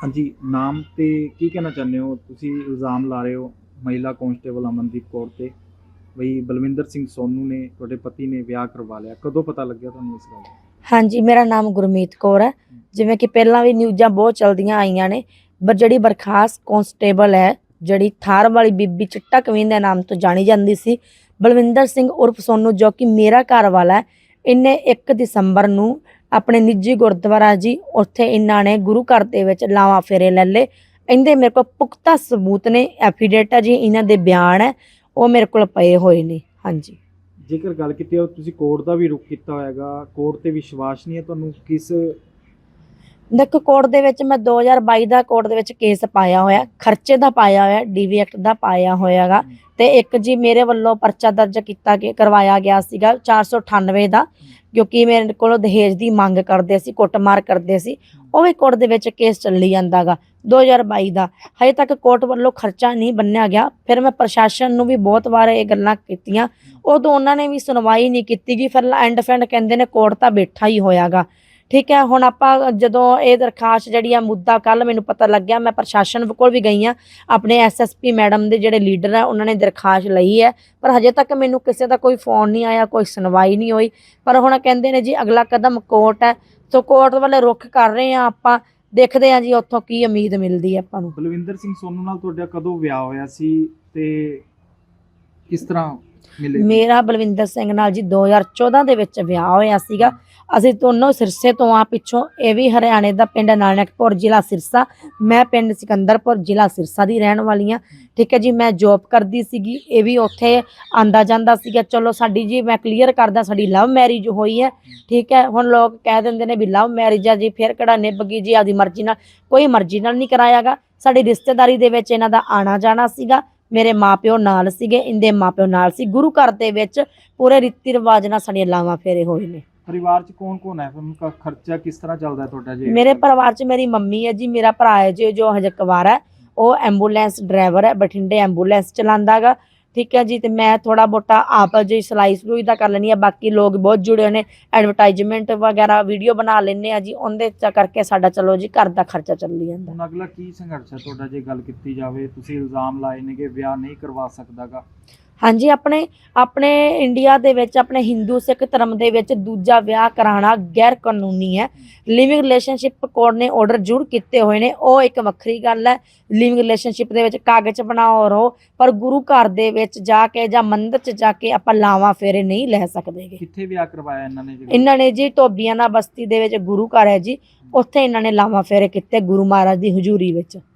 ਹਾਂਜੀ ਨਾਮ ਤੇ ਕੀ ਕਹਿਣਾ ਚਾਹੁੰਦੇ ਹੋ? ਤੁਸੀਂ ਇਲਜ਼ਾਮ ਲਾ ਰਹੇ ਹੋ ਮਹਿਲਾ ਕਾਂਸਟੇਬਲ ਅਮਨਦੀਪ ਕੌਰ ਤੇ। ਬਈ ਬਲਵਿੰਦਰ ਸਿੰਘ ਸੋਨੂ ਨੇ ਤੁਹਾਡੇ ਪਤੀ ਨੇ ਵਿਆਹ ਕਰਵਾ ਲਿਆ। ਕਦੋਂ ਪਤਾ ਲੱਗਿਆ ਤੁਹਾਨੂੰ ਇਸ ਗੱਲ ਦਾ? ਹਾਂਜੀ ਮੇਰਾ ਨਾਮ ਗੁਰਮੀਤ ਕੌਰ ਹੈ। ਜਿਵੇਂ ਕਿ ਪਹਿਲਾਂ ਵੀ ਨਿਊਜ਼ਾਂ ਬਹੁਤ ਚਲਦੀਆਂ ਆਈਆਂ ਨੇ ਪਰ ਜਿਹੜੀ ਬਰਖਾਸਤ ਕਾਂਸਟੇਬਲ ਹੈ ਜਿਹੜੀ ਥਾਰ ਵਾਲੀ ਬੀਬੀ ਚਿੱਟਾ ਕਵੀਨ ਦੇ ਨਾਮ ਤੋਂ ਜਾਣੀ ਜਾਂਦੀ ਸੀ ਬਲਵਿੰਦਰ ਸਿੰਘ ਉਰਫ ਸੋਨੂ ਜੋ ਕਿ ਮੇਰਾ ਘਰ ਵਾਲਾ ਹੈ ਇਹਨੇ 1 ਦਸੰਬਰ ਨੂੰ ਆਪਣੇ ਨਿੱਜੀ ਗੁਰਦੁਆਰਾ ਜੀ, ਉੱਥੇ ਇਹਨਾਂ ਨੇ ਗੁਰੂ ਘਰ ਦੇ ਵਿੱਚ ਲਾਵਾਂ ਫੇਰੇ ਲੈ ਲਏ। ਇਹਦੇ ਮੇਰੇ ਕੋਲ ਪੁਖਤਾ ਸਬੂਤ ਨੇ, ਐਫੀਡੇਟ ਹੈ ਜੀ, ਇਹਨਾਂ ਦੇ ਬਿਆਨ ਹੈ, ਉਹ ਮੇਰੇ ਕੋਲ ਪਏ ਹੋਏ ਨੇ, ਹਾਂਜੀ। ਜੇਕਰ ਗੱਲ ਕੀਤੀ ਜਾਵੇ, ਤੁਸੀਂ ਕੋਰਟ ਦਾ ਵੀ ਰੁਕ ਕੀਤਾ ਹੋਏਗਾ ਕੋਰਟ ਤੇ ਵਿਸ਼ਵਾਸ ਨਹੀਂ ਹੈ ਤੁਹਾਨੂੰ ਕਿਸ ਦੇਖੋ ਕੋਰਟ ਦੇ ਵਿੱਚ ਮੈਂ 2022 ਦਾ ਕੋਰਟ ਦੇ ਵਿੱਚ ਕੇਸ ਪਾਇਆ ਹੋਇਆ, ਖਰਚੇ ਦਾ ਪਾਇਆ ਹੋਇਆ ਡੀਵੀ ਐਕਟ ਦਾ ਪਾਇਆ ਹੋਇਆਗਾ। ਤੇ ਇੱਕ ਜੀ ਮੇਰੇ ਵੱਲੋਂ ਪਰਚਾ ਦਰਜ ਕੀਤਾ ਗਿਆ, ਕਰਵਾਇਆ ਗਿਆ ਸੀਗਾ 498 ਦਾ, ਕਿਉਂਕਿ ਮੇਰੇ ਕੋਲੋਂ ਦਹੇਜ ਦੀ ਮੰਗ ਕਰਦੇ ਸੀ, ਕੁੱਟਮਾਰ ਕਰਦੇ ਸੀ। ਉਹ ਵੀ ਕੋਰਟ ਦੇ ਵਿੱਚ ਕੇਸ ਚੱਲੀ ਜਾਂਦਾਗਾ 2022 ਦਾ। ਹਜੇ ਤੱਕ ਕੋਰਟ ਵੱਲੋਂ ਖਰਚਾ ਨਹੀਂ ਬੰਨਿਆ ਗਿਆ, ਫਿਰ ਮੈਂ ਪ੍ਰਸ਼ਾਸਨ ਨੂੰ ਵੀ ਬਹੁਤ ਵਾਰ ਇਹ ਗੱਲਾਂ ਕੀਤੀਆਂ। ਉਦੋਂ ਉਹਨਾਂ ਨੇ ਵੀ ਸੁਣਵਾਈ ਨਹੀਂ ਕੀਤੀ ਗਈ ਫਿਰ ਐਂਡ ਫੈਂਡ ਕਹਿੰਦੇ ਨੇ ਕੋਰਟ ਤਾਂ ਬੈਠਾ ਹੀ ਹੋਇਆਗਾ। ਠੀਕ ਹੈ, ਹੁਣ ਆਪਾਂ ਜਦੋਂ ਇਹ ਦਰਖਾਸਤ ਜਿਹੜੀ ਆ ਮੁੱਦਾ ਕੱਲ ਮੈਨੂੰ ਪਤਾ ਲੱਗਿਆ, ਮੈਂ ਪ੍ਰਸ਼ਾਸਨ ਕੋਲ ਵੀ ਗਈ ਆ ਆਪਣੇ ਐਸਐਸਪੀ ਮੈਡਮ ਦੇ ਜਿਹੜੇ ਲੀਡਰ ਆ, ਉਹਨਾਂ ਨੇ ਦਰਖਾਸਤ ਲਈ ਹੈ, ਪਰ ਹਜੇ ਤੱਕ ਮੈਨੂੰ ਕਿਸੇ ਦਾ ਕੋਈ ਫੋਨ ਨਹੀਂ ਆਇਆ, ਕੋਈ ਸੁਣਵਾਈ ਨਹੀਂ ਹੋਈ, ਪਰ ਹੁਣ ਕਹਿੰਦੇ ਨੇ ਜੀ ਅਗਲਾ ਕਦਮ ਕੋਰਟ ਹੈ, ਸੋ ਕੋਰਟ ਵਾਲੇ ਰੁੱਖ ਕਰ ਰਹੇ ਆ ਆਪਾਂ, ਦੇਖਦੇ ਆ ਜੀ ਉੱਥੋਂ ਕੀ ਉਮੀਦ ਮਿਲਦੀ ਹੈ ਆਪਾਂ ਨੂੰ। ਬਲਵਿੰਦਰ ਸਿੰਘ ਸੋਨੂ ਨਾਲ ਤੁਹਾਡਾ ਕਦੋਂ ਵਿਆਹ ਹੋਇਆ ਸੀ ਤੇ ਕਿਸ ਤਰ੍ਹਾਂ ਮੇਰਾ ਬਲਵਿੰਦਰ ਸਿੰਘ ਨਾਲ ਜੀ 2014 ਦੇ ਵਿੱਚ ਵਿਆਹ ਹੋਇਆ ਸੀਗਾ। ਅਸੀਂ ਦੋਨੋਂ ਸਿਰਸੇ ਤੋਂ ਆ ਪਿੱਛੋਂ, ਇਹ ਵੀ ਹਰਿਆਣੇ ਦਾ ਪਿੰਡ ਨਾਨਕਪੁਰ ਜ਼ਿਲ੍ਹਾ ਸਿਰਸਾ। ਮੈਂ ਪਿੰਡ ਸਿਕੰਦਰਪੁਰ ਜ਼ਿਲ੍ਹਾ ਸਿਰਸਾ ਦੀ ਰਹਿਣ ਵਾਲੀ ਆ ਠੀਕ ਹੈ ਜੀ, ਮੈਂ ਜੌਬ ਕਰਦੀ ਸੀਗੀ, ਇਹ ਵੀ ਉੱਥੇ ਆਂਦਾ ਜਾਂਦਾ ਸੀਗਾ। ਚਲੋ ਸਾਡੀ ਜੀ, ਮੈਂ ਕਲੀਅਰ ਕਰਦਾ, ਸਾਡੀ ਲਵ ਮੈਰਿਜ ਹੋਈ ਹੈ। ਠੀਕ ਹੈ, ਹੁਣ ਲੋਕ ਕਹਿ ਦਿੰਦੇ ਨੇ ਵੀ ਲਵ ਮੈਰਿਜ ਆ ਜੀ, ਫਿਰ ਕਿਹੜਾ ਨਿਭ ਗਈ ਜੀ ਆਪਦੀ ਮਰਜ਼ੀ ਨਾਲ। ਕੋਈ ਮਰਜ਼ੀ ਨਾਲ ਨਹੀਂ ਕਰਾਇਆਗਾ। ਸਾਡੀ ਰਿਸ਼ਤੇਦਾਰੀ ਦੇ ਵਿੱਚ ਇਹਨਾਂ ਦਾ ਆਣਾ ਜਾਣਾ ਸੀਗਾ। ਮੇਰੇ ਮਾਪਿਓ ਨਾਲ ਸੀਗੇ ਇਹਦੇ ਮਾਪਿਓ ਨਾਲ ਸੀ। ਗੁਰੂ ਘਰ ਦੇ ਵਿੱਚ ਪੂਰੇ ਰੀਤੀ ਰਿਵਾਜ ਨਾਲ ਸਾਡੀਆਂ ਲਾਵਾਂ ਫੇਰੇ ਹੋਏ ਨੇ। ਪਰਿਵਾਰ ਚ ਕੌਣ ਕੌਣ ਹੈ ਫਿਰ ਖਰਚਾ ਕਿਸ ਤਰ੍ਹਾਂ ਚੱਲਦਾ ਤੁਹਾਡਾ ਜੀ? ਮੇਰੇ ਪਰਿਵਾਰ 'ਚ ਮੇਰੀ ਮੰਮੀ ਹੈ ਜੀ ਮੇਰਾ ਭਰਾ ਹੈ ਜੀ ਜੋ ਹਜੇ ਕੁਵਾਰਾ ਹੈ। ਉਹ ਐਂਬੂਲੈਂਸ ਡਰਾਈਵਰ ਹੈ ਬਠਿੰਡੇ ਐਂਬੂਲੈਂਸ ਚਲਾਉਂਦਾਗਾ ਠੀਕ ਹੈ ਜੀ, ਤੇ ਮੈਂ ਥੋੜਾ ਬੋਟਾ ਆਪ ਜੀ ਸਿਲਾਈ ਸਲੂਈ ਦਾ ਕਰ ਲੈਣੀ ਆ ਬਾਕੀ ਲੋਕ ਬਹੁਤ ਜੁੜੇ ਹੋਏ ਨੇ ਐਡਵਰਟਾਈਜ਼ਮੈਂਟ ਵਗੈਰਾ ਵੀਡੀਓ ਬਣਾ ਲੈਣੇ ਆ ਜੀ, ਉਹਦੇ ਚ ਕਰਕੇ ਸਾਡਾ ਚਲੋ ਜੀ, ਘਰ ਦਾ ਖਰਚਾ ਚੱਲੀ ਜਾਂਦਾ। ਹੁਣ ਅਗਲਾ ਕੀ ਸੰਘਰਸ਼ ਹੈ? ਤੁਹਾਡਾ ਜੇ ਗੱਲ ਕੀਤੀ ਜਾਵੇ, ਤੁਸੀਂ ਇਲਜ਼ਾਮ ਲਾਏ ਨੇ ਕਿ ਵਿਆਹ ਨਹੀਂ ਕਰਵਾ ਸਕਦਾਗਾ। ਹਾਂਜੀ ਆਪਣੇ ਆਪਣੇ ਇੰਡੀਆ ਦੇ ਵਿੱਚ ਆਪਣੇ ਹਿੰਦੂ ਸਿੱਖ ਧਰਮ ਦੇ ਵਿੱਚ ਦੂਜਾ ਵਿਆਹ ਕਰਾਉਣਾ ਗੈਰ ਕਾਨੂੰਨੀ ਹੈ। ਲਿਵਿੰਗ ਰਿਲੇਸ਼ਨਸ਼ਿਪ ਕੋਡ ਨੇ ਆਰਡਰ ਜ਼ਰੂਰ ਕੀਤੇ ਹੋਏ ਨੇ। ਉਹ ਇੱਕ ਵੱਖਰੀ ਗੱਲ ਹੈ। ਲਿਵਿੰਗ ਰਿਲੇਸ਼ਨਸ਼ਿਪ ਦੇ ਵਿੱਚ ਕਾਗਜ਼ ਬਣਾਓ ਰਹੋ ਪਰ ਗੁਰੂ ਘਰ ਦੇ ਵਿੱਚ ਜਾ ਕੇ ਜਾਂ ਮੰਦਿਰ 'ਚ ਜਾ ਕੇ ਆਪਾਂ ਲਾਵਾਂ ਫੇਰੇ ਨਹੀਂ ਲੈ ਸਕਦੇਗੇ। ਕਿੱਥੇ ਵਿਆਹ ਕਰਵਾਇਆ ਇਹਨਾਂ ਨੇ ਜੀ ਇਹਨਾਂ ਨੇ ਜੀ ਧੋਬੀਆਣਾ ਬਸਤੀ ਦੇ ਵਿੱਚ ਗੁਰੂ ਘਰ ਹੈ ਜੀ। ਉੱਥੇ ਇਹਨਾਂ ਨੇ ਲਾਵਾਂ ਫੇਰੇ ਕੀਤੇ ਗੁਰੂ ਮਹਾਰਾਜ ਦੀ ਹਜ਼ੂਰੀ ਵਿੱਚ।